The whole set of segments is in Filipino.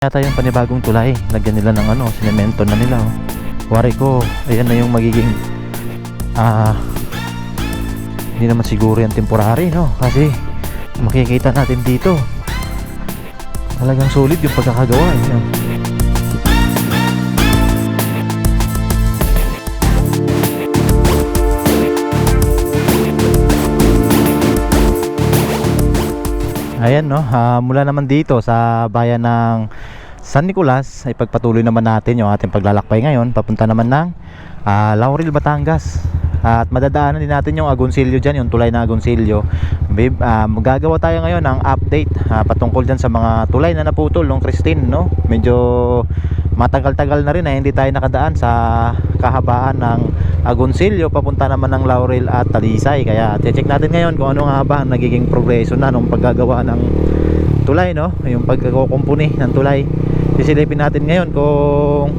Yata yung panibagong tulay. Lagyan nila ng ano, sinemento na nila. Oh. Wari ko, ayan na yung magiging ah hindi naman siguro yung temporary, no? Kasi makikita natin dito. Talagang solid yung pagkakagawa. Eh. Ayan no, ah, mula naman dito sa bayan ng San Nicolas ay pagpatuloy naman natin yung ating paglalakbay ngayon. Papunta naman ng ah, Laurel, Batangas. At madadaanan din natin yung Agoncillo dyan, yung tulay na Agoncillo. Babe, ah, magagawa tayo ngayon ng update ah, patungkol dyan sa mga tulay na naputol ng Christine no? medyo matagal-tagal na rin na hindi tayo nakadaan sa kahabaan ng Agoncillo papunta naman ng Laurel at Talisay. Kaya check natin ngayon kung ano nga ba ang nagiging progreso na nung paggagawa ng tulay no? Yung pagkakukumpuni ng tulay. Sisilipin natin ngayon kung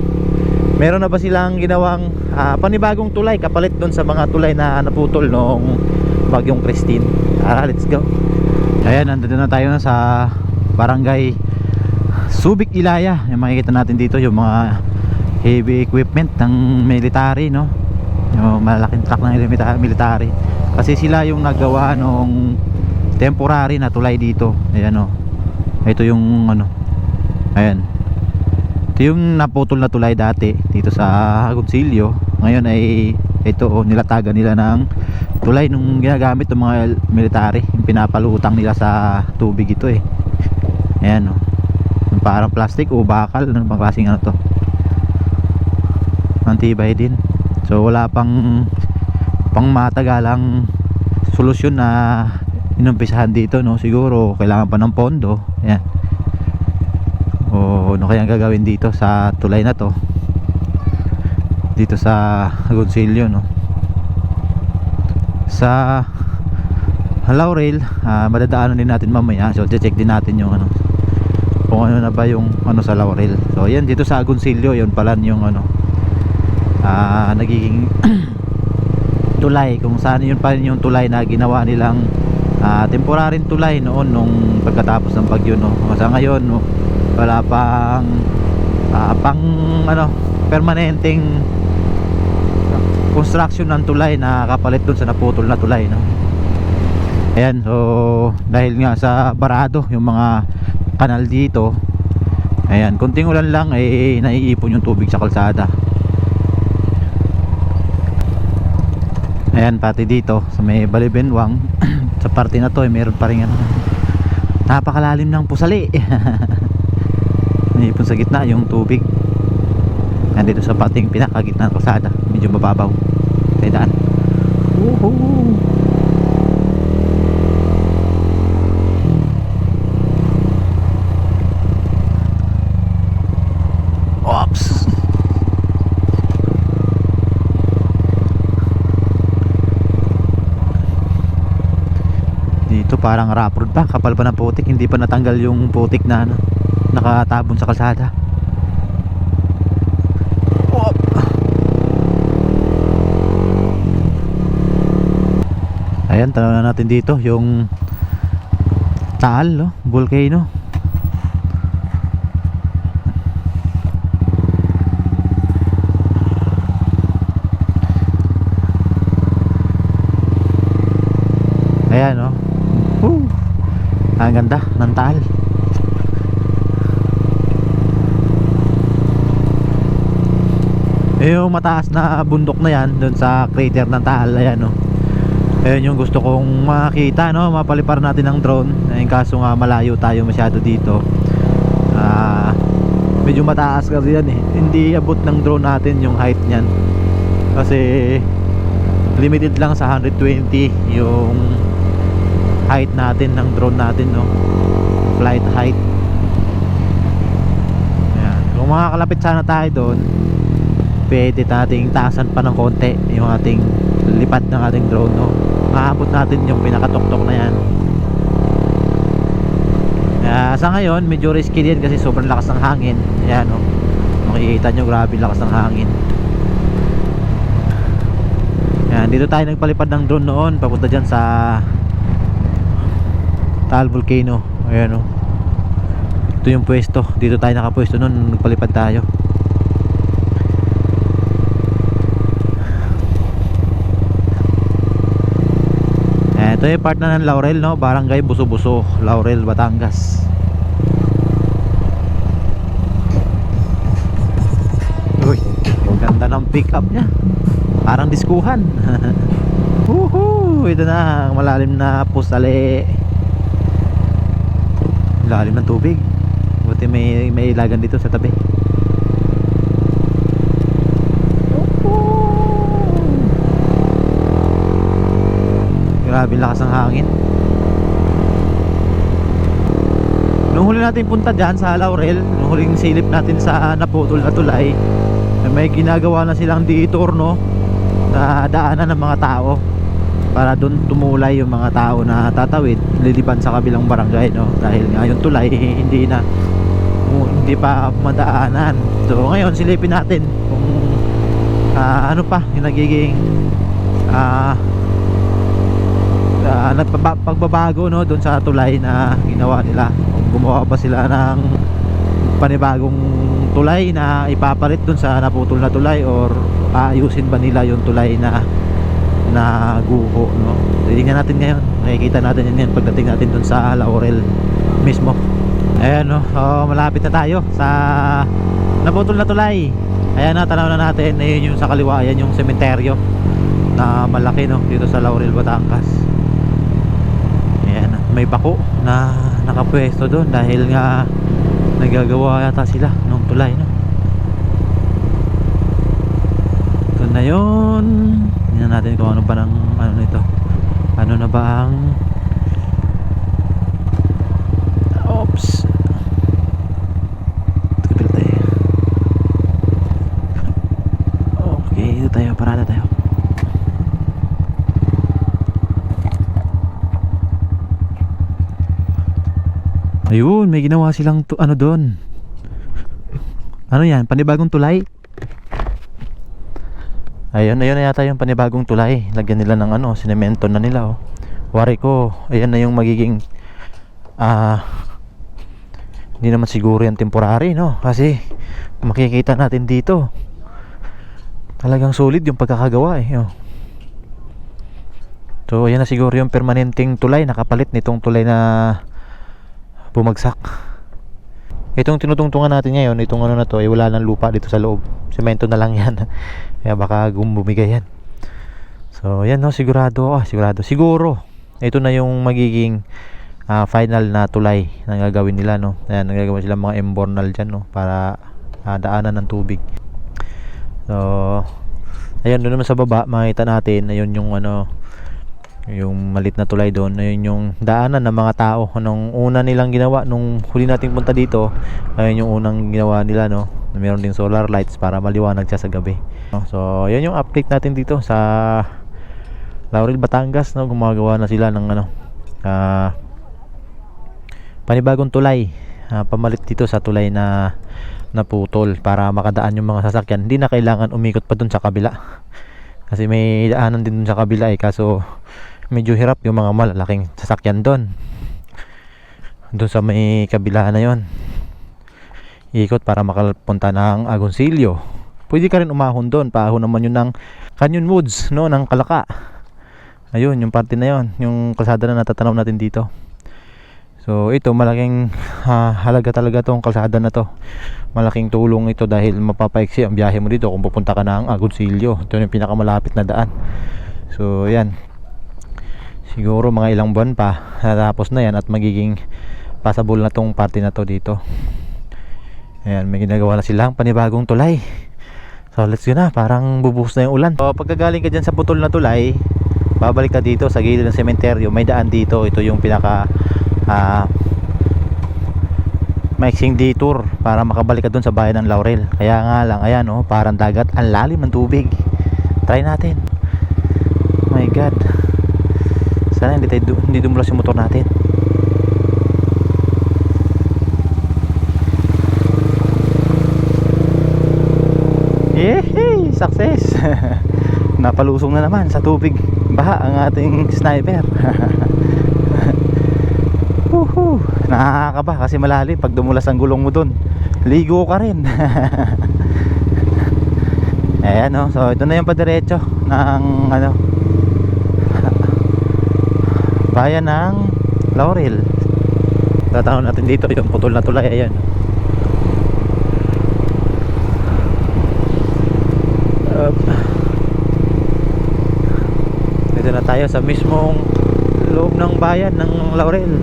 meron na ba silang ginawang ah, panibagong tulay kapalit doon sa mga tulay na naputol noong bagyong Christine. Tara let's go. Ayan nandito na tayo na sa barangay Subic Ilaya. Yung makikita natin dito yung mga heavy equipment ng military no yung malaking truck ng milita- military. Kasi sila yung nagawa nung temporary na tulay dito. Ayan o ito yung ano ayan. Ito yung naputol na tulay dati dito sa Agoncillo. Ngayon ay ito oh, nilatagan nila ng tulay nung ginagamit ng mga military. Yung pinapalutang nila sa tubig ito eh. Ayan o yung parang plastic o bakal ano bang klaseng ano to? Antibay din so wala pang pang matagalang solusyon na inumpisahan dito no? Siguro kailangan pa ng pondo. Yan o ano kayang gagawin dito sa tulay na to? Dito sa Agoncillo no? Sa Laurel ah, madadaanan din natin mamaya. So check din natin yung ano kung ano na ba yung ano sa Laurel. So yan dito sa Agoncillo yun pala yung ano ah, nagiging tulay kung saan yun pa rin yung tulay na ginawa nilang ah, temporaryong tulay noon nung pagkatapos ng bagyo no? Sa ngayon no, wala pang ah, pang ano permanenteng construction ng tulay na kapalit dun sa naputol na tulay no? Ayan so dahil nga sa barado yung mga kanal dito ayan kunting ulan lang eh naiipon yung tubig sa kalsada Ayan pati dito sa may Balibenwang sa parte na to eh, meron pa rin ano, napakalalim ng pusali. Naipon sa gitna yung tubig. Nandito sa pating pinakagitna ng kalsada. Medyo mababaw. Tayo daan. Woohoo! Ops! Dito parang rough road pa, kapal pa ng putik, hindi pa natanggal yung putik na ano, nakatabon sa kalsada. Ayan, tanong na natin dito yung Taal, no? Volcano. Ayan, no? Ang ganda ng Taal. Eh, yung mataas na bundok na yan doon sa crater ng Taal ayan no. Ayun yung gusto kong makita no, mapalipar natin ng drone. Ayun kaso nga malayo tayo masyado dito. Ah, medyo mataas kasi yan eh. Hindi abot ng drone natin yung height niyan. Kasi limited lang sa 120 yung height natin ng drone natin no. Flight height. Ayan. Kung makakalapit sana tayo doon, pwede nating taasan pa ng konti yung ating lipad ng ating drone no maabot natin yung pinakatuktok na yan Kaya sa ngayon medyo risky din kasi sobrang lakas ng hangin ayan no makikita nyo grabe lakas ng hangin yan dito tayo nagpalipad ng drone noon papunta dyan sa Taal Volcano. Ayan no ito yung pwesto. Dito tayo nakapwesto nung nagpalipad tayo. Eh, ito yung part na ng Laurel no? Barangay Buso-Buso Laurel Batangas. Uy ganda ng pick up nya parang diskuhan. Woohoo! Ito na, malalim na pusali. Lalim ng tubig. Buti may, may ilagan dito sa tabi. Grabe lakas ng hangin. Nung huli natin punta dyan sa Laurel, nung huling silip natin sa naputol na tulay, may ginagawa na silang detour no na daanan ng mga tao para doon tumulay yung mga tao na tatawid lilipan sa kabilang barangay no? Dahil nga yung tulay hindi na hindi pa madaanan. So ngayon silipin natin kung ah, ano pa yung nagiging ah uh, pagbabago no? Doon sa tulay na ginawa nila. Gumawa pa sila ng panibagong tulay na ipapalit doon sa naputol na tulay or aayusin ba nila yung tulay na na guho no titingnan natin ngayon. Makikita natin yan yan pagdating natin dun sa Laurel mismo. Ayan no? Oh, malapit na tayo sa naputol na tulay. Ayan na tanaw na natin. Ayun yung sa kaliwa. Ayan yung sementeryo na malaki no? Dito sa Laurel Batangas. Ayan may bako na nakapwesto doon dahil nga nagagawa yata sila nung tulay no? Ito na yun tingnan natin kung ano ba ng ano nito. Ano na ba ang oops. Tayo. Okay dito tayo. Parada tayo. Ayun may ginawa silang ano doon. Ano yan? Panibagong tulay Ayun, ayun na yata yung panibagong tulay. Lagyan nila ng ano, sinemento na nila oh. Wari ko, ayan na yung magiging ah hindi naman siguro yung temporary, no? Kasi makikita natin dito. Talagang solid yung pagkakagawa eh. Oh. So, ayan na siguro yung permanenteng tulay nakapalit nitong tulay na bumagsak. Itong tinutungtungan natin ngayon, itong ano na to, ay wala nang lupa dito sa loob. Semento na lang yan. Kaya baka gumumigay yan. So, yan no, sigurado. Ah, sigurado. Siguro, ito na yung magiging ah, final na tulay na gagawin nila, no. Ayan, nagagawa sila mga embornal dyan, no, para ah, daanan ng tubig. So, ayan, doon naman sa baba, makita natin, ayun yung ano, yung malit na tulay doon ayun yung daanan ng mga tao. Anong una nilang ginawa nung huli nating punta dito ayun yung unang ginawa nila no? Meron din solar lights para maliwanag siya sa gabi. So yun yung update natin dito sa Laurel Batangas no? Gumagawa na sila ng ano ah panibagong tulay. Ah, pamalit dito sa tulay na naputol para makadaan yung mga sasakyan. Hindi na kailangan umikot pa dun sa kabila. Kasi may daanan din dun sa kabila eh. Kaso medyo hirap yung mga malalaking sasakyan doon. Doon sa may kabila na yon ikot para makapunta ng Agoncillo pwede ka rin umahon doon paahon naman yun ng Canyon Woods no ng Kalaka. Ayun yung parte na yon yung kalsada na natatanaw natin dito. So ito malaking ah, halaga talaga tong kalsada na to. Malaking tulong ito dahil mapapaiksi ang biyahe mo dito kung pupunta ka ng Agoncillo ito yung pinakamalapit na daan. So yan siguro mga ilang buwan pa natapos na yan at magiging passable na tong parte na to dito. Ayan may ginagawa na silang panibagong tulay. So let's go na. Parang bubuhos na yung ulan. So pagkagaling ka dyan sa putol na tulay babalik ka dito sa gilid ng sementeryo. May daan dito. Ito yung pinaka ah maiksing detour para makabalik ka dun sa bayan ng Laurel. Kaya nga lang ayan oh parang dagat. Ang lalim ng tubig. Try natin. My god sana hindi tayo hindi dumulas yung motor natin Yehey! Success! Napalusong na naman sa tubig baha ang ating sniper Woohoo! Nakakaba kasi malalim pag dumulas ang gulong mo dun. Ligo ka rin. Ayan oh. So ito na yung padiretso ng ano bayan ng Laurel. Tatanong natin dito yung putol na tulay ayan. Up. Dito na tayo sa mismong loob ng bayan ng Laurel.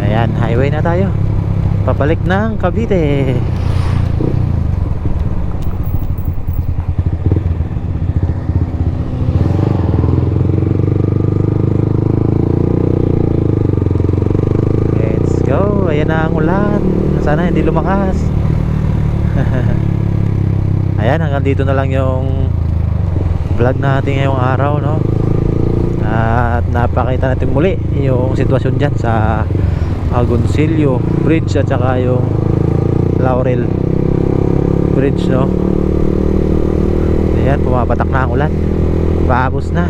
Ayan, highway na tayo. Papalik ng Cavite. Let's go. Ayan na ang ulan. Sana hindi lumakas. Ayan, hanggang dito na lang yung vlog natin ngayong araw, no? At napakita natin muli yung sitwasyon dyan sa Agoncillo Bridge at saka yung Laurel Bridge, no? Ayan, pumapatak na ang ulan. Paabos na.